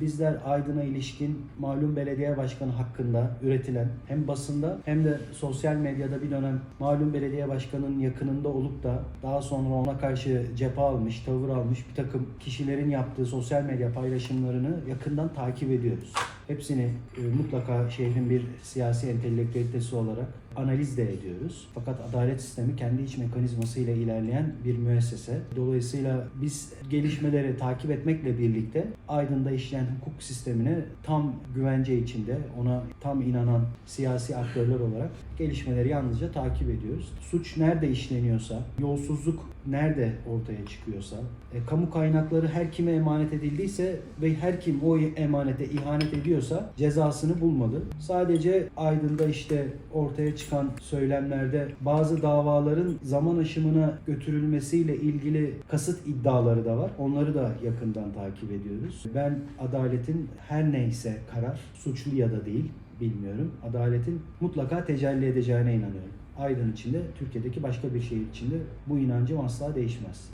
Bizler Aydın'a ilişkin malum belediye başkanı hakkında üretilen hem basında hem de sosyal medyada bir dönem malum belediye başkanının yakınında olup da daha sonra ona karşı cephe almış, tavır almış bir takım kişilerin yaptığı sosyal medya paylaşımlarını yakından takip ediyoruz. Hepsini e, mutlaka şehrin bir siyasi entelektüelitesi olarak analiz de ediyoruz. Fakat adalet sistemi kendi iç mekanizmasıyla ilerleyen bir müessese. Dolayısıyla biz gelişmeleri takip etmekle birlikte Aydın'da işleyen hukuk sistemine tam güvence içinde, ona tam inanan siyasi aktörler olarak gelişmeleri yalnızca takip ediyoruz. Suç nerede işleniyorsa, yolsuzluk nerede ortaya çıkıyorsa, e, kamu kaynakları her kime emanet edildiyse ve her kim o emanete ihanet ediyorsa cezasını bulmalı. Sadece Aydın'da işte ortaya çıkan söylemlerde bazı davaların zaman aşımına götürülmesiyle ilgili kasıt iddiaları da var. Onları da yakından takip ediyoruz. Ben adaletin her neyse karar, suçlu ya da değil bilmiyorum. Adaletin mutlaka tecelli edeceğine inanıyorum. Aydın içinde, Türkiye'deki başka bir şehir içinde bu inancım asla değişmez.